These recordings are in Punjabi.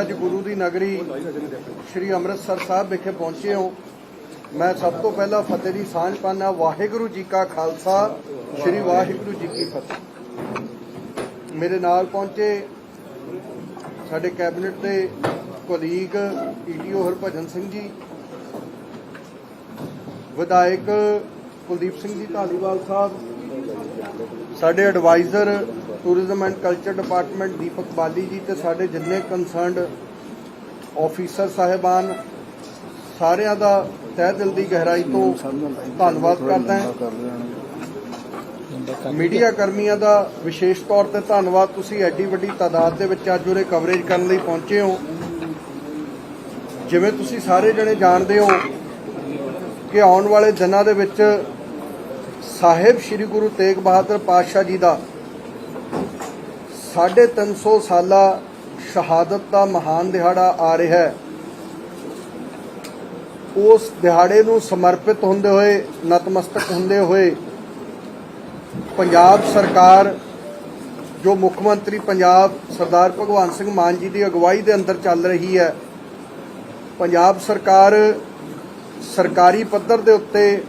ਅੱਜ ਗੁਰੂ ਦੀ ਨਗਰੀ ਸ੍ਰੀ ਅੰਮ੍ਰਿਤਸਰ ਸਾਹਿਬ ਵਿਖੇ ਪਹੁੰਚੇ ਹਾਂ। ਮੈਂ ਸਭ ਤੋਂ ਪਹਿਲਾਂ ਫਤਿਹ ਦੀ ਸਾਂਝ ਪਾਣਾ ਵਾਹਿਗੁਰੂ ਜੀ ਕਾ ਖਾਲਸਾ, ਸ੍ਰੀ ਵਾਹਿਗੁਰੂ ਜੀ ਕੀ ਫਤਿਹ। ਮੇਰੇ ਨਾਲ ਪਹੁੰਚੇ ਸਾਡੇ ਕੈਬਨਿਟ ਦੇ ਕੋਲੀਗ ਈਟੀਓ ਹਰਭਜਨ ਸਿੰਘ ਜੀ, ਵਿਧਾਇਕ ਕੁਲਦੀਪ ਸਿੰਘ ਜੀ ਧਾਲੀਵਾਲ ਸਾਹਿਬ, ਸਾਡੇ adviser tourism and culture department Deepak Bali ji ਤੇ ਸਾਡੇ ਜਿੰਨੇ ਕੰਸਰਨਡ ਆਫੀਸਰ ਸਾਹਿਬਾਨ, ਸਾਰਿਆਂ ਦਾ ਤਹਿ ਦਿਲ ਦੀ ਗਹਿਰਾਈ ਤੋਂ ਧੰਨਵਾਦ ਕਰਦਾ ਹਾਂ। ਮੀਡੀਆ ਕਰਮੀਆਂ ਦਾ ਵਿਸ਼ੇਸ਼ ਤੌਰ ਤੇ ਧੰਨਵਾਦ। ਤੁਸੀਂ ਐਡੀ ਵੱਡੀ ਤਾਦਾਦ ਦੇ ਵਿੱਚ ਅੱਜ ਉਰੇ ਕਵਰੇਜ ਕਰਨ ਲਈ ਪਹੁੰਚੇ ਹੋ। ਜਿਵੇਂ ਤੁਸੀਂ ਸਾਰੇ ਜਣੇ ਜਾਣਦੇ ਹੋ ਕਿ ਆਉਣ ਵਾਲੇ ਦਿਨਾਂ ਦੇ ਵਿੱਚ ਸਾਹਿਬ ਸ੍ਰੀ ਗੁਰੂ ਤੇਗ ਬਹਾਦਰ ਪਾਤਸ਼ਾਹ ਜੀ ਦਾ 350 ਸਾਲਾ ਸ਼ਹਾਦਤ ਦਾ ਮਹਾਨ ਦਿਹਾੜਾ ਆ ਰਿਹਾ ਹੈ। ਉਸ ਦਿਹਾੜੇ ਨੂੰ ਸਮਰਪਿਤ ਹੁੰਦੇ ਹੋਏ, ਨਤਮਸਤਕ ਹੁੰਦੇ ਹੋਏ ਪੰਜਾਬ ਸਰਕਾਰ, ਜੋ ਮੁੱਖ ਮੰਤਰੀ ਪੰਜਾਬ ਸਰਦਾਰ ਭਗਵੰਤ ਸਿੰਘ ਮਾਨ ਜੀ ਦੀ ਅਗਵਾਈ ਦੇ ਅੰਦਰ ਚੱਲ ਰਹੀ ਹੈ, ਪੰਜਾਬ ਸਰਕਾਰ ਸਰਕਾਰੀ ਪੱਧਰ ਦੇ ਉੱਤੇ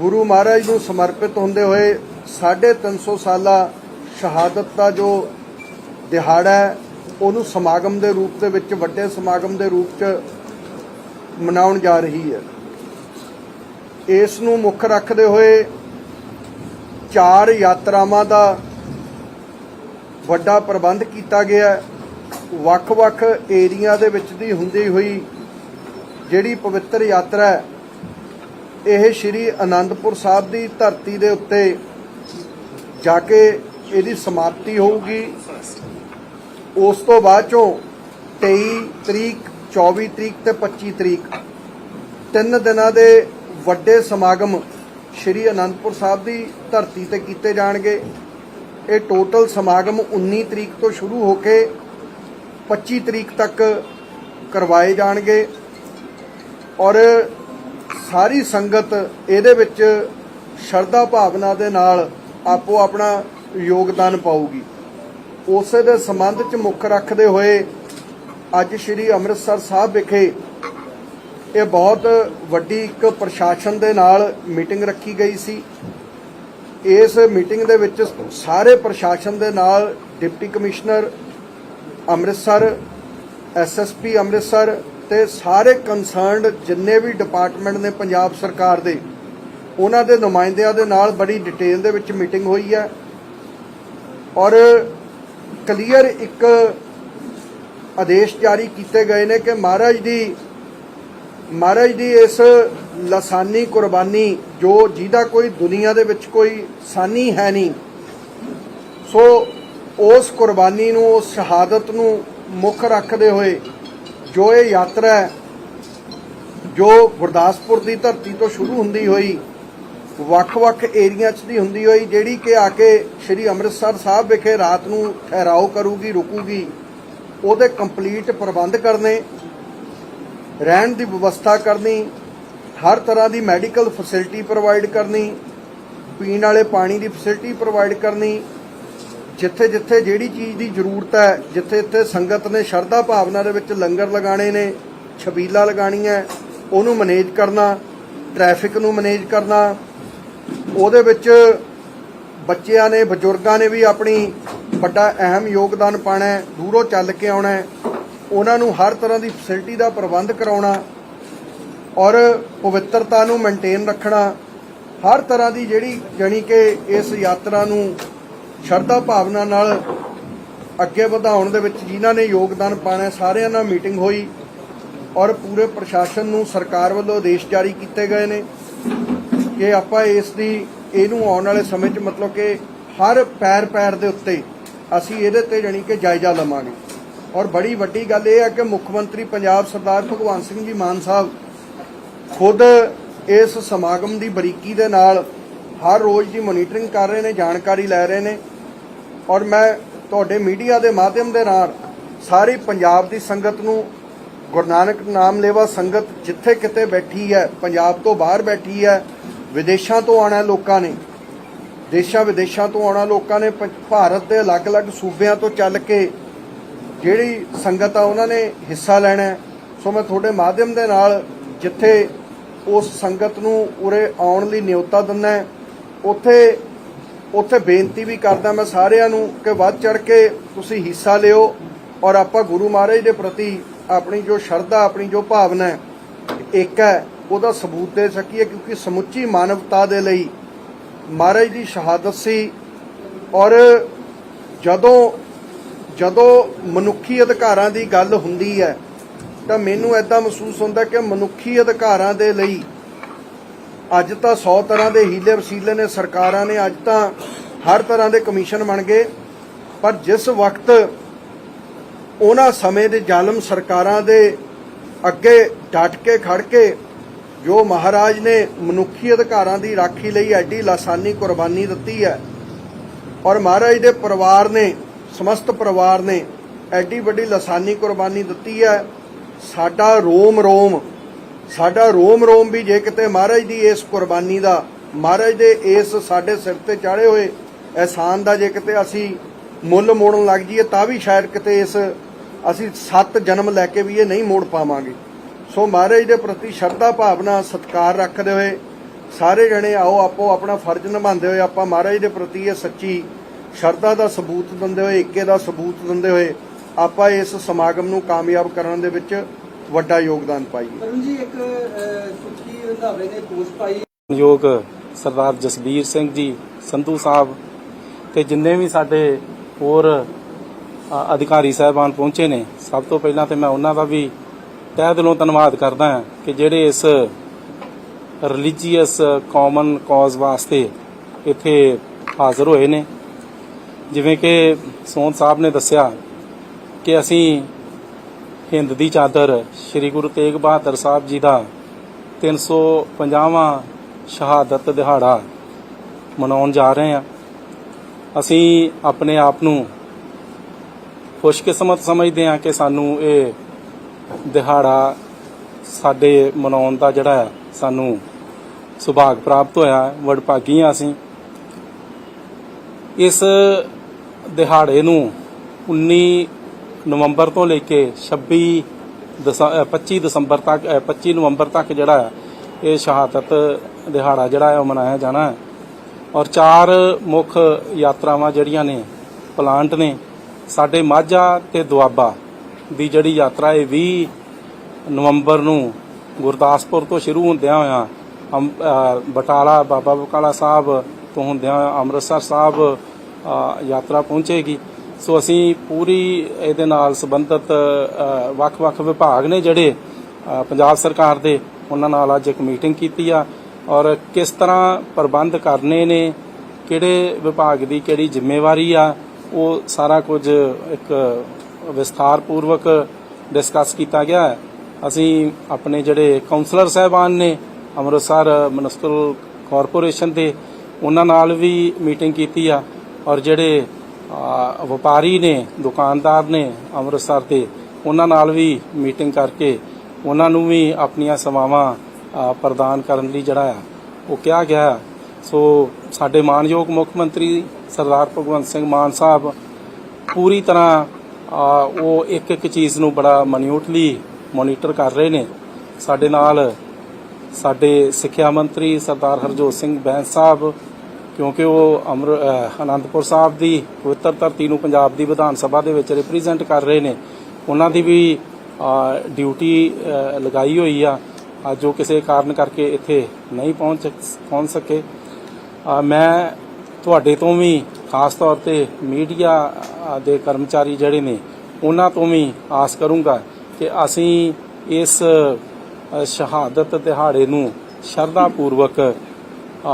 ਗੁਰੂ ਮਹਾਰਾਜ ਨੂੰ ਸਮਰਪਿਤ ਹੁੰਦੇ ਹੋਏ 350 ਸਾਲਾ ਸ਼ਹਾਦਤ ਦਾ ਜੋ ਦਿਹਾੜਾ ਹੈ, ਉਹਨੂੰ ਸਮਾਗਮ ਦੇ ਰੂਪ ਦੇ ਵਿੱਚ, ਵੱਡੇ ਸਮਾਗਮ ਦੇ ਰੂਪ 'ਚ ਮਨਾਉਣ ਜਾ ਰਹੀ ਹੈ। ਇਸ ਨੂੰ ਮੁੱਖ ਰੱਖਦੇ ਹੋਏ ਚਾਰ ਯਾਤਰਾਵਾਂ ਦਾ ਵੱਡਾ ਪ੍ਰਬੰਧ ਕੀਤਾ ਗਿਆ ਵੱਖ-ਵੱਖ ਏਰੀਆ ਦੇ ਵਿੱਚ ਦੀ ਹੁੰਦੀ ਹੋਈ ਜਿਹੜੀ ਪਵਿੱਤਰ ਯਾਤਰਾ ਹੈ, ਇਹ ਸ਼੍ਰੀ ਅਨੰਦਪੁਰ ਸਾਹਿਬ ਦੀ ਧਰਤੀ ਦੇ ਉੱਤੇ ਜਾ ਕੇ ਇਹਦੀ ਸਮਾਪਤੀ ਹੋਊਗੀ। ਉਸ ਤੋਂ ਬਾਅਦ ਚੋਂ 23 ਤਰੀਕ 24 ਤਰੀਕ ਤੇ 25 ਤਰੀਕ, ਤਿੰਨ ਦਿਨਾਂ ਦੇ ਵੱਡੇ ਸਮਾਗਮ ਸ਼੍ਰੀ ਅਨੰਦਪੁਰ ਸਾਹਿਬ ਦੀ ਧਰਤੀ ਤੇ ਕੀਤੇ ਜਾਣਗੇ। ਇਹ ਟੋਟਲ ਸਮਾਗਮ 19 ਤਰੀਕ ਤੋਂ ਸ਼ੁਰੂ ਹੋ ਕੇ 25 ਤਰੀਕ ਤੱਕ ਕਰਵਾਏ ਜਾਣਗੇ। ਔਰ ਸਾਰੀ ਸੰਗਤ ਇਹਦੇ ਵਿੱਚ ਸ਼ਰਧਾ ਭਾਵਨਾ ਦੇ ਨਾਲ ਆਪੋ ਆਪਣਾ ਯੋਗਦਾਨ ਪਾਊਗੀ। ਉਸੇ ਦੇ ਸੰਬੰਧ ਚ ਮੁੱਖ ਰੱਖਦੇ ਹੋਏ ਅੱਜ ਸ੍ਰੀ ਅੰਮ੍ਰਿਤਸਰ ਸਾਹਿਬ ਵਿਖੇ ਇਹ ਬਹੁਤ ਵੱਡੀ ਇੱਕ ਪ੍ਰਸ਼ਾਸਨ ਦੇ ਨਾਲ ਮੀਟਿੰਗ ਰੱਖੀ ਗਈ ਸੀ। ਇਸ ਮੀਟਿੰਗ ਦੇ ਵਿੱਚ ਸਾਰੇ ਪ੍ਰਸ਼ਾਸਨ ਦੇ ਨਾਲ deputy commissioner Amritsar SSP Amritsar ਤੇ ਸਾਰੇ ਕੰਸਰਨਡ ਜਿੰਨੇ ਵੀ ਡਿਪਾਰਟਮੈਂਟ ਨੇ ਪੰਜਾਬ ਸਰਕਾਰ ਦੇ, ਉਹਨਾਂ ਦੇ ਨੁਮਾਇੰਦਿਆਂ ਦੇ ਨਾਲ ਬੜੀ ਡਿਟੇਲ ਦੇ ਵਿੱਚ ਮੀਟਿੰਗ ਹੋਈ ਹੈ। ਔਰ ਕਲੀਅਰ ਇੱਕ ਆਦੇਸ਼ ਜਾਰੀ ਕੀਤੇ ਗਏ ਨੇ ਕਿ ਮਹਾਰਾਜ ਦੀ ਮਹਾਰਾਜ ਦੀ ਇਸ ਲਸਾਨੀ ਕੁਰਬਾਨੀ, ਜੋ ਜਿਹਦਾ ਕੋਈ ਦੁਨੀਆ ਦੇ ਵਿੱਚ ਕੋਈ ਸਾਨੀ ਹੈ ਨਹੀਂ, ਸੋ ਉਸ ਕੁਰਬਾਨੀ ਨੂੰ, ਉਸ ਸ਼ਹਾਦਤ ਨੂੰ ਮੁੱਖ ਰੱਖਦੇ ਹੋਏ ਜੋ ਇਹ ਯਾਤਰਾ ਜੋ ਗੁਰਦਾਸਪੁਰ ਦੀ ਧਰਤੀ ਤੋਂ ਸ਼ੁਰੂ ਹੁੰਦੀ ਹੋਈ ਵੱਖ-ਵੱਖ ਏਰੀਆ 'ਚ ਦੀ ਹੁੰਦੀ ਹੋਈ, ਜਿਹੜੀ ਕਿ ਆ ਕੇ ਸ੍ਰੀ ਅੰਮ੍ਰਿਤਸਰ ਸਾਹਿਬ ਵਿਖੇ ਰਾਤ ਨੂੰ ਠਹਿਰਾਓ ਕਰੂਗੀ, ਰੁਕੂਗੀ, ਉਹਦੇ ਕੰਪਲੀਟ ਪ੍ਰਬੰਧ ਕਰਨੇ, ਰਹਿਣ ਦੀ ਵਿਵਸਥਾ ਕਰਨੀ, ਹਰ ਤਰ੍ਹਾਂ ਦੀ ਮੈਡੀਕਲ ਫੈਸਿਲਿਟੀ ਪ੍ਰੋਵਾਈਡ ਕਰਨੀ, ਪੀਣ ਵਾਲੇ ਪਾਣੀ ਦੀ ਫੈਸਿਲਿਟੀ ਪ੍ਰੋਵਾਈਡ ਕਰਨੀ ਜਿੱਥੇ ਜਿੱਥੇ ਜਿਹੜੀ ਚੀਜ਼ ਦੀ ਜ਼ਰੂਰਤ ਹੈ ਜਿੱਥੇ ਜਿੱਥੇ ਸੰਗਤ ਨੇ ਸ਼ਰਧਾ ਭਾਵਨਾ ਦੇ ਵਿੱਚ ਲੰਗਰ ਲਗਾਣੇ ਨੇ, ਛਬੀਲਾ ਲਗਾਣੀਆਂ ਉਹਨੂੰ ਮੈਨੇਜ ਕਰਨਾ ਟ੍ਰੈਫਿਕ ਨੂੰ ਮੈਨੇਜ ਕਰਨਾ ਉਹਦੇ ਵਿੱਚ ਬੱਚਿਆਂ ਨੇ, ਬਜ਼ੁਰਗਾਂ ਨੇ ਵੀ ਆਪਣੀ ਵੱਡਾ ਅਹਿਮ ਯੋਗਦਾਨ ਪਾਣਾ ਹੈ, ਦੂਰੋਂ ਚੱਲ ਕੇ ਆਉਣਾ ਹੈ। ਉਹਨਾਂ ਨੂੰ ਹਰ ਤਰ੍ਹਾਂ ਦੀ ਫੈਸਿਲਿਟੀ ਦਾ ਪ੍ਰਬੰਧ ਕਰਾਉਣਾ ਔਰ ਪਵਿੱਤਰਤਾ ਨੂੰ ਮੇਨਟੇਨ ਰੱਖਣਾ, ਹਰ ਤਰ੍ਹਾਂ ਦੀ ਜਿਹੜੀ ਜਾਣੀ ਕਿ ਇਸ ਯਾਤਰਾ ਨੂੰ ਸ਼ਰਧਾ ਭਾਵਨਾ ਨਾਲ ਅੱਗੇ ਵਧਾਉਣ ਦੇ ਵਿੱਚ ਜਿਨ੍ਹਾਂ ਨੇ ਯੋਗਦਾਨ ਪਾਣਾ ਸਾਰਿਆਂ ਨਾਲ ਮੀਟਿੰਗ ਹੋਈ ਔਰ ਪੂਰੇ ਪ੍ਰਸ਼ਾਸਨ ਨੂੰ ਸਰਕਾਰ ਵੱਲੋਂ ਆਦੇਸ਼ ਜਾਰੀ ਕੀਤੇ ਗਏ ਨੇ। ਕਿ ਆਪਾਂ ਇਸ ਦੀ, ਇਹਨੂੰ ਆਉਣ ਵਾਲੇ ਸਮੇਂ 'ਚ ਮਤਲਬ ਕਿ ਹਰ ਪੈਰ ਪੈਰ ਦੇ ਉੱਤੇ ਅਸੀਂ ਇਹਦੇ ਤੇ ਜਾਣੀ ਕਿ ਜਾਇਜ਼ਾ ਲਵਾਂਗੇ। ਔਰ ਬੜੀ ਵੱਡੀ ਗੱਲ ਇਹ ਹੈ ਕਿ ਮੁੱਖ ਮੰਤਰੀ ਪੰਜਾਬ ਸਰਦਾਰ ਭਗਵੰਤ ਸਿੰਘ ਜੀ ਮਾਨ ਸਾਹਿਬ ਖੁਦ ਇਸ ਸਮਾਗਮ ਦੀ ਬਰੀਕੀ ਦੇ ਨਾਲ ਹਰ ਰੋਜ਼ ਦੀ ਮੋਨੀਟਰਿੰਗ ਕਰ ਰਹੇ ਨੇ, ਜਾਣਕਾਰੀ ਲੈ ਰਹੇ ਨੇ। ਔਰ ਮੈਂ ਤੁਹਾਡੇ ਮੀਡੀਆ ਦੇ ਮਾਧਿਅਮ ਦੇ ਨਾਲ ਸਾਰੀ ਪੰਜਾਬ ਦੀ ਸੰਗਤ ਨੂੰ ਗੁਰੂ ਨਾਨਕ ਨਾਮ ਲੇਵਾ ਸੰਗਤ ਜਿੱਥੇ ਕਿਤੇ ਬੈਠੀ ਹੈ, ਪੰਜਾਬ ਤੋਂ ਬਾਹਰ ਬੈਠੀ ਹੈ ਵਿਦੇਸ਼ਾਂ ਤੋਂ ਆਣਾ ਲੋਕਾਂ ਨੇ। ਦੇਸ਼ਾਂ ਵਿਦੇਸ਼ਾਂ ਤੋਂ ਆਉਣਾ ਲੋਕਾਂ ਨੇ। ਪ- ਭਾਰਤ ਦੇ ਅਲੱਗ-ਅਲੱਗ ਸੂਬਿਆਂ ਤੋਂ ਚੱਲ ਕੇ ਜਿਹੜੀ ਸੰਗਤ ਆ, ਉਹਨਾਂ ਨੇ ਹਿੱਸਾ ਲੈਣਾ ਸੋ ਮੈਂ ਤੁਹਾਡੇ ਮਾਧਿਅਮ ਦੇ ਨਾਲ ਜਿੱਥੇ ਉਸ ਸੰਗਤ ਨੂੰ ਉਰੇ ਆਉਣ ਲਈ ਨਿਯੋਤਾ ਦਿੰਦਾ ਉੱਥੇ ਉੱਥੇ ਬੇਨਤੀ ਵੀ ਕਰਦਾ ਮੈਂ ਸਾਰਿਆਂ ਨੂੰ ਕਿ ਵੱਧ ਚੜ ਕੇ ਤੁਸੀਂ ਹਿੱਸਾ ਲਿਓ ਔਰ ਆਪਾਂ ਗੁਰੂ ਮਹਾਰਾਜ ਦੇ ਪ੍ਰਤੀ ਆਪਣੀ ਜੋ ਸ਼ਰਧਾ, ਆਪਣੀ ਜੋ ਭਾਵਨਾ ਹੈ, ਇੱਕ ਹੈ ਉਹਦਾ ਸਬੂਤ ਦੇ ਸਕੀਏ ਕਿਉਂਕਿ ਸਮੁੱਚੀ ਮਾਨਵਤਾ ਦੇ ਲਈ ਮਹਾਰਾਜ ਦੀ ਸ਼ਹਾਦਤ ਸੀ। ਔਰ ਜਦੋਂ ਜਦੋਂ ਮਨੁੱਖੀ ਅਧਿਕਾਰਾਂ ਦੀ ਗੱਲ ਹੁੰਦੀ ਹੈ, ਤਾਂ ਮੈਨੂੰ ਐਦਾਂ ਮਹਿਸੂਸ ਹੁੰਦਾ ਕਿ ਮਨੁੱਖੀ ਅਧਿਕਾਰਾਂ ਦੇ ਲਈ ਅੱਜ ਤਾਂ 100 ਤਰ੍ਹਾਂ ਦੇ ਹੀਲੇ ਵਸੀਲੇ ਨੇ ਸਰਕਾਰਾਂ ਨੇ, ਅੱਜ ਤਾਂ ਹਰ ਤਰ੍ਹਾਂ ਦੇ ਕਮਿਸ਼ਨ ਬਣ ਗਏ। ਪਰ ਜਿਸ ਵਕਤ ਉਹਨਾਂ ਸਮੇਂ ਦੇ ਜ਼ਾਲਮ ਸਰਕਾਰਾਂ ਦੇ ਅੱਗੇ ਡਟ ਕੇ ਖੜ ਕੇ ਜੋ ਮਹਾਰਾਜ ਨੇ ਮਨੁੱਖੀ ਅਧਿਕਾਰਾਂ ਦੀ ਰਾਖੀ ਲਈ ਐਡੀ ਲਾਸਾਨੀ ਕੁਰਬਾਨੀ ਦਿੱਤੀ ਹੈ ਔਰ ਮਹਾਰਾਜ ਦੇ ਪਰਿਵਾਰ ਨੇ, ਸਮਸਤ ਪਰਿਵਾਰ ਨੇ ਐਡੀ ਵੱਡੀ ਲਾਸਾਨੀ ਕੁਰਬਾਨੀ ਦਿੱਤੀ ਹੈ, ਸਾਡਾ ਰੋਮ ਰੋਮ, ਸਾਡਾ ਰੋਮ ਰੋਮ ਵੀ ਜੇ ਕਿਤੇ ਮਹਾਰਾਜ ਦੀ ਇਸ ਕੁਰਬਾਨੀ ਦਾ, ਮਹਾਰਾਜ ਦੇ ਇਸ ਸਾਡੇ ਸਿਰ ਤੇ ਚਾੜੇ ਹੋਏ ਅਹਿਸਾਨ ਦਾ ਜੇ ਕਿਤੇ ਅਸੀਂ ਮੁੱਲ ਮੋੜਨ ਲੱਗ ਜਾਈਏ ਤਾਂ ਵੀ ਸ਼ਾਇਦ ਕਿਤੇ ਇਸ ਅਸੀਂ ਸੱਤ ਜਨਮ ਲੈ ਕੇ ਵੀ ਇਹ ਨਹੀਂ ਮੋੜ ਪਾਵਾਂਗੇ। ਸੋ ਮਹਾਰਾਜ ਦੇ ਪ੍ਰਤੀ ਸ਼ਰਧਾ ਭਾਵਨਾ ਸਤਿਕਾਰ ਰੱਖਦੇ ਹੋਏ ਸਾਰੇ ਜਣੇ ਆਓ ਆਪੋ ਆਪਣਾ ਫਰਜ਼ ਨਿਭਾਉਂਦੇ ਹੋਏ ਆਪਾਂ ਮਹਾਰਾਜ ਦੇ ਪ੍ਰਤੀ ਇਹ ਸੱਚੀ ਸ਼ਰਧਾ ਦਾ ਸਬੂਤ ਦਿੰਦੇ ਹੋਏ ਏਕੇ ਦਾ ਸਬੂਤ ਦਿੰਦੇ ਹੋਏ ਆਪਾਂ ਇਸ ਸਮਾਗਮ ਨੂੰ ਕਾਮਯਾਬ ਕਰਨ ਦੇ ਵਿੱਚ ਵੱਡਾ ਯੋਗਦਾਨ ਪਾਈਏ। ਅਰੁਣ ਜੀ ਇੱਕ ਸੁੱਚੀ ਰੰਧਾਵੇ ਨੇ ਪੋਸਟ ਪਾਈ। ਯੋਗ ਸਰਦਾਰ ਜਸਬੀਰ ਸਿੰਘ ਜੀ ਸੰਧੂ ਸਾਹਿਬ ਤੇ ਜਿੰਨੇ ਵੀ ਸਾਡੇ ਹੋਰ ਅਧਿਕਾਰੀ ਸਾਹਿਬਾਨ ਪਹੁੰਚੇ ਨੇ ਸਭ ਤੋਂ ਪਹਿਲਾਂ ਤੇ ਮੈਂ ਉਹਨਾਂ ਦਾ ਵੀ ਤਹਿ ਦਿਲੋਂ ਧੰਨਵਾਦ ਕਰਦਾ ਹਾਂ ਕਿ ਜਿਹੜੇ ਇਸ ਰਿਲੀਜੀਅਸ ਕਾਮਨ ਕਾਜ਼ ਵਾਸਤੇ ਇੱਥੇ ਹਾਜ਼ਰ ਹੋਏ ਨੇ। ਜਿਵੇਂ ਕਿ ਸੋਨ ਸਾਹਿਬ ਨੇ ਦੱਸਿਆ ਕਿ ਅਸੀਂ ਹਿੰਦ ਦੀ ਚਾਦਰ ਸ੍ਰੀ ਗੁਰੂ ਤੇਗ ਬਹਾਦਰ ਸਾਹਿਬ ਜੀ ਦਾ 350ਵਾਂ ਸ਼ਹਾਦਤ ਦਿਹਾੜਾ ਮਨਾਉਣ ਜਾ ਰਹੇ ਹਾਂ। ਅਸੀਂ ਆਪਣੇ ਆਪ ਨੂੰ ਖੁਸ਼ਕਿਸਮਤ ਸਮਝਦੇ ਹਾਂ ਕਿ ਸਾਨੂੰ ਇਹ ਦਿਹਾੜਾ ਸਾਡੇ ਮਨਾਉਣ ਦਾ ਜਿਹੜਾ ਹੈ ਸਾਨੂੰ ਸੁਭਾਗ ਪ੍ਰਾਪਤ ਹੋਇਆ ਵਡਭਾਗੀ ਹਾਂ ਅਸੀਂ। ਇਸ ਦਿਹਾੜੇ ਨੂੰ 19 ਨਵੰਬਰ ਤੋਂ ਲੈ ਕੇ 26 ਦਸ- ਅ, 25 ਦਸੰਬਰ ਤੱਕ ਅ, 25 ਨਵੰਬਰ ਤੱਕ ਜਿਹੜਾ ਹੈ ਇਹ ਸ਼ਹਾਦਤ ਦਿਹਾੜਾ ਜਿਹੜਾ ਹੈ ਉਹ ਮਨਾਇਆ ਜਾਣਾ ਹੈ। ਔਰ ਚਾਰ ਮੁੱਖ ਯਾਤਰਾਵਾਂ ਜਿਹੜੀਆਂ ਨੇ ਪਲਾਂਟ ਨੇ ਸਾਡੇ ਮਾਝਾ ਤੇ ਦੁਆਬਾ। ਦੀ ਜਿਹੜੀ ਯਾਤਰਾ ਹੈ 20 ਨਵੰਬਰ ਨੂੰ ਗੁਰਦਾਸਪੁਰ ਤੋਂ ਸ਼ੁਰੂ ਹੁੰਦਿਆਂ ਹੋਇਆਂ, ਅੰਮ- ਬਟਾਲਾ, ਬਾਬਾ ਬਕਾਲਾ ਸਾਹਿਬ ਤੋਂ ਹੁੰਦਿਆਂ ਹੋਇਆਂ ਅੰਮ੍ਰਿਤਸਰ ਸਾਹਿਬ ਯਾਤਰਾ ਪਹੁੰਚੇਗੀ। ਸੋ ਅਸੀਂ ਪੂਰੀ ਇਹਦੇ ਨਾਲ ਸੰਬੰਧਿਤ ਵੱਖ-ਵੱਖ ਵਿਭਾਗ ਨੇ ਜਿਹੜੇ ਪੰਜਾਬ ਸਰਕਾਰ ਦੇ, ਉਹਨਾਂ ਨਾਲ ਅੱਜ ਇੱਕ ਮੀਟਿੰਗ ਕੀਤੀ ਆ ਔਰ ਕਿਸ ਤਰ੍ਹਾਂ ਪ੍ਰਬੰਧ ਕਰਨੇ ਨੇ, ਕਿਹੜੇ ਵਿਭਾਗ ਦੀ ਕਿਹੜੀ ਜ਼ਿੰਮੇਵਾਰੀ ਆ, ਉਹ ਸਾਰਾ ਕੁਝ ਇੱਕ ਵਿਸਥਾਰ ਪੂਰਵਕ ਡਿਸਕਸ ਕੀਤਾ ਗਿਆ ਹੈ। ਅਸੀਂ ਆਪਣੇ ਜਿਹੜੇ ਕਾਉਂਸਲਰ ਸਾਹਿਬਾਨ ਨੇ, ਅੰਮ੍ਰਿਤਸਰ ਮਿਊਨਿਸਪਲ ਕਾਰਪੋਰੇਸ਼ਨ ਦੇ, ਉਹਨਾਂ ਨਾਲ ਵੀ ਮੀਟਿੰਗ ਕੀਤੀ ਆ। ਔਰ ਜਿਹੜੇ ਵਪਾਰੀ ਨੇ, ਦੁਕਾਨਦਾਰ ਨੇ ਅੰਮ੍ਰਿਤਸਰ ਦੇ, ਉਹਨਾਂ ਨਾਲ ਵੀ ਮੀਟਿੰਗ ਕਰਕੇ ਉਹਨਾਂ ਨੂੰ ਵੀ ਆਪਣੀਆਂ ਸੇਵਾਵਾਂ ਪ੍ਰਦਾਨ ਕਰਨ ਲਈ ਜਿਹੜਾ ਆ, ਉਹ ਕਿਹਾ ਗਿਆ ਸੋ ਸਾਡੇ ਮਾਨਯੋਗ ਮੁੱਖ ਮੰਤਰੀ ਸਰਦਾਰ ਭਗਵੰਤ ਸਿੰਘ ਮਾਨ ਸਾਹਿਬ ਪੂਰੀ ਤਰ੍ਹਾਂ ਉਹ ਇੱਕ ਇੱਕ ਚੀਜ਼ ਨੂੰ ਬੜਾ ਮਨਿਊਟਲੀ ਮੋਨੀਟਰ ਕਰ ਰਹੇ ਨੇ। ਸਾਡੇ ਨਾਲ ਸਾਡੇ ਸਿੱਖਿਆ ਮੰਤਰੀ ਸਰਦਾਰ ਹਰਜੋਤ ਸਿੰਘ ਬੈਂਸ ਸਾਹਿਬ ਕਿਉਂਕਿ ਉਹ ਅਮਰ ਅਨੰਦਪੁਰ ਸਾਹਿਬ ਦੀ ਪਵਿੱਤਰ ਧਰਤੀ ਨੂੰ ਪੰਜਾਬ ਦੀ ਵਿਧਾਨ ਸਭਾ ਦੇ ਵਿੱਚ ਰਿਪਰੈਜ਼ੈਂਟ ਕਰ ਰਹੇ ਨੇ। ਉਹਨਾਂ ਦੀ ਵੀ ਡਿਊਟੀ ਲਗਾਈ ਹੋਈ ਆ। ਅ, ਜੋ ਕਿਸੇ ਕਾਰਨ ਕਰਕੇ ਇੱਥੇ ਨਹੀਂ ਪਹੁੰਚ ਪਹੁੰਚ ਸਕੇ। ਮੈਂ ਤੁਹਾਡੇ ਤੋਂ ਵੀ ਖਾਸ ਤੌਰ ਤੇ ਮੀਡੀਆ ਦੇ ਕਰਮਚਾਰੀ ਜਿਹੜੇ ਨੇ, ਉਹਨਾਂ ਤੋਂ ਵੀ ਆਸ ਕਰੂੰਗਾ ਕਿ ਅਸੀਂ ਇਸ ਸ਼ਹਾਦਤ ਦਿਹਾੜੇ ਨੂੰ ਸ਼ਰਧਾ ਪੂਰਵਕ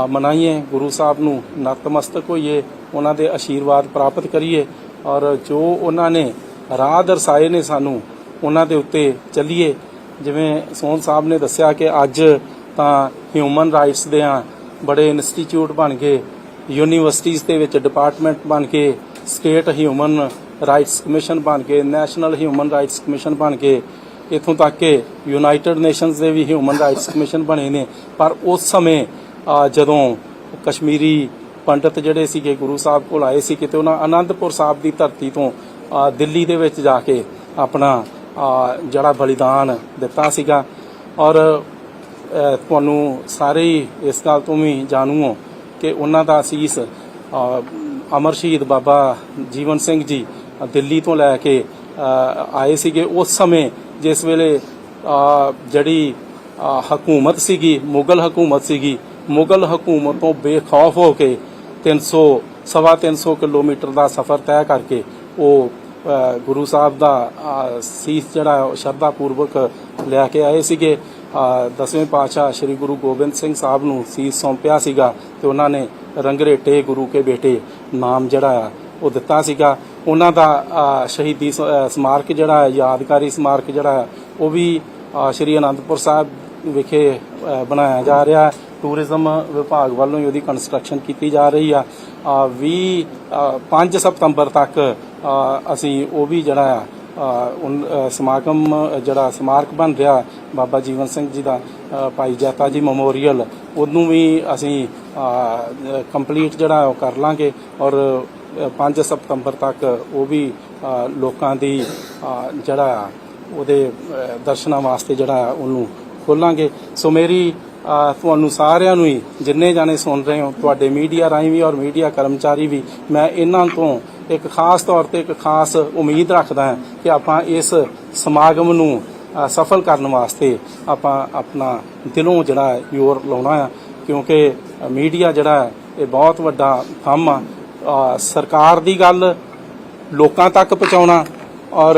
ਮਨਾਈਏ, ਗੁਰੂ ਸਾਹਿਬ ਨੂੰ ਨਤਮਸਤਕ ਹੋਈਏ, ਉਹਨਾਂ ਦੇ ਆਸ਼ੀਰਵਾਦ ਪ੍ਰਾਪਤ ਕਰੀਏ ਔਰ ਜੋ ਉਹਨਾਂ ਨੇ ਰਾਹ ਦਰਸਾਏ ਨੇ ਸਾਨੂੰ, ਉਹਨਾਂ ਦੇ ਉੱਤੇ ਚੱਲੀਏ। ਜਿਵੇਂ ਸੋਹਣ ਸਾਹਿਬ ਨੇ ਦੱਸਿਆ ਕਿ ਅੱਜ ਤਾਂ ਹਿਊਮਨ ਰਾਈਟਸ ਦੇ ਆ, ਬੜੇ ਇੰਸਟੀਚਿਊਟ ਬਣ ਗਏ ਯੂਨੀਵਰਸਿਟੀਜ਼ ਦੇ ਵਿੱਚ ਡਿਪਾਰਟਮੈਂਟ ਬਣ ਕੇ ਸਟੇਟ ਹਿਊਮਨ ਰਾਈਟਸ ਕਮਿਸ਼ਨ ਬਣ ਕੇ ਨੈਸ਼ਨਲ ਹਿਊਮਨ ਰਾਈਟਸ ਕਮਿਸ਼ਨ ਬਣ ਕੇ, ਇਥੋਂ ਤੱਕ ਕਿ ਯੂਨਾਈਟਿਡ ਨੇਸ਼ਨਸ ਦੇ ਵੀ ਹਿਊਮਨ ਰਾਈਟਸ ਕਮਿਸ਼ਨ ਬਣੇ ਨੇ। ਪਰ ਉਸ ਸਮੇਂ ਜਦੋਂ ਕਸ਼ਮੀਰੀ ਪੰਡਤ ਜਿਹੜੇ ਸੀਗੇ, ਗੁਰੂ ਸਾਹਿਬ ਕੋਲ ਆਏ ਸੀ, ਕਿਤੇ ਉਹਨਾਂ ਆਨੰਦਪੁਰ ਸਾਹਿਬ ਦੀ ਧਰਤੀ ਤੋਂ ਦਿੱਲੀ ਦੇ ਵਿੱਚ ਜਾ ਕੇ ਆਪਣਾ ਜਿਹੜਾ ਬਲੀਦਾਨ ਦਿੱਤਾ ਸੀਗਾ। ਔਰ ਤੁਹਾਨੂੰ ਸਾਰੇ ਹੀ ਇਸ ਗੱਲ ਤੋਂ ਵੀ ਜਾਣੂ ਹੋ ਕਿ ਉਹਨਾਂ ਦਾ ਅਸੀਸ ਅਮਰ ਸ਼ਹੀਦ ਬਾਬਾ ਜੀਵਨ ਸਿੰਘ ਜੀ ਦਿੱਲੀ ਤੋਂ ਲੈ ਕੇ ਆਏ ਸੀਗੇ ਉਸ ਸਮੇਂ, ਜਿਸ ਵੇਲੇ ਜਿਹੜੀ ਹਕੂਮਤ ਸੀਗੀ, ਮੁਗਲ ਹਕੂਮਤ ਸੀਗੀ, ਮੁਗਲ ਹਕੂਮਤ ਤੋਂ ਬੇਖੌਫ ਹੋ ਕੇ 300 ਸਵਾ 300 ਕਿਲੋਮੀਟਰ ਦਾ ਸਫ਼ਰ ਤੈਅ ਕਰਕੇ ਉਹ ਗੁਰੂ ਸਾਹਿਬ ਦਾ ਸੀਸ ਜਿਹੜਾ ਉਹ ਸ਼ਰਧਾ ਪੂਰਵਕ ਲੈ ਕੇ ਆਏ ਸੀਗੇ। ਦਸਵੇਂ ਪਾਤਸ਼ਾਹ ਸ੍ਰੀ ਗੁਰੂ ਗੋਬਿੰਦ ਸਿੰਘ ਸਾਹਿਬ ਨੂੰ ਸੀਸ ਸੌਂਪਿਆ ਸੀਗਾ ਤੇ ਉਹਨਾਂ ਨੇ ਰੰਗਰੇਟੇ ਗੁਰੂ ਕੇ ਬੇਟੇ ਨਾਮ ਜਿਹੜਾ ਆ ਉਹ ਦਿੱਤਾ ਸੀਗਾ। ਉਹਨਾਂ ਦਾ ਸ਼ਹੀਦੀ ਸਮਾਰਕ ਜਿਹੜਾ ਹੈ ਯਾਦਗਾਰੀ ਸਮਾਰਕ ਜਿਹੜਾ ਹੈ ਉਹ ਵੀ ਸ੍ਰੀ ਅਨੰਦਪੁਰ ਸਾਹਿਬ ਵਿਖੇ ਬਣਾਇਆ ਜਾ ਰਿਹਾ ਹੈ। ਟੂਰਿਜ਼ਮ ਵਿਭਾਗ ਵੱਲੋਂ ਹੀ ਉਹਦੀ ਕੰਸਟਰਕਸ਼ਨ ਕੀਤੀ ਜਾ ਰਹੀ ਆ। ਅ, 20 5 ਸਤੰਬਰ ਤੱਕ ਅਸੀਂ ਉਹ ਵੀ ਜਿਹੜਾ ਆ ਸਮਾਗਮ ਜਿਹੜਾ ਸਮਾਰਕ ਬਣ ਰਿਹਾ ਬਾਬਾ ਜੀਵਨ ਸਿੰਘ ਜੀ ਦਾ ਭਾਈ ਜੈਤਾ ਜੀ ਮੈਮੋਰੀਅਲ ਉਹਨੂੰ ਵੀ ਅਸੀਂ ਕੰਪਲੀਟ ਜਿਹੜਾ ਉਹ ਕਰ ਲਾਂਗੇ ਔਰ ਅ, 5 ਸਤੰਬਰ ਤੱਕ ਉਹ ਵੀ ਲੋਕਾਂ ਦੀ ਜਿਹੜਾ ਆ ਉਹਦੇ ਦਰਸ਼ਨਾਂ ਵਾਸਤੇ ਜਿਹੜਾ ਆ ਉਹਨੂੰ ਖੋਲਾਂਗੇ। ਸੋ ਮੇਰੀ ਤੁਹਾਨੂੰ ਸਾਰਿਆਂ ਨੂੰ ਹੀ ਜਿੰਨੇ ਜਾਣੇ ਸੁਣ ਰਹੇ ਹੋ ਤੁਹਾਡੇ ਮੀਡੀਆ ਰਾਹੀਂ ਵੀ ਔਰ ਮੀਡੀਆ ਕਰਮਚਾਰੀ ਵੀ ਮੈਂ ਇਹਨਾਂ ਤੋਂ ਇੱਕ ਖਾਸ ਤੌਰ ਤੇ ਇੱਕ ਖਾਸ ਉਮੀਦ ਰੱਖਦਾ ਹਾਂ ਕਿ ਆਪਾਂ ਇਸ ਸਮਾਗਮ ਨੂੰ ਸਫਲ ਕਰਨ ਵਾਸਤੇ ਆਪਾਂ ਆਪਣਾ ਦਿਲੋਂ ਜਿਹੜਾ ਹੈ ਜ਼ੋਰ ਲਾਉਣਾ ਆ, ਕਿਉਂਕਿ ਮੀਡੀਆ ਜਿਹੜਾ ਹੈ, ਇਹ ਬਹੁਤ ਵੱਡਾ ਕੰਮ ਆ। ਸਰਕਾਰ ਦੀ ਗੱਲ ਲੋਕਾਂ ਤੱਕ ਪਹੁੰਚਾਉਣਾ ਔਰ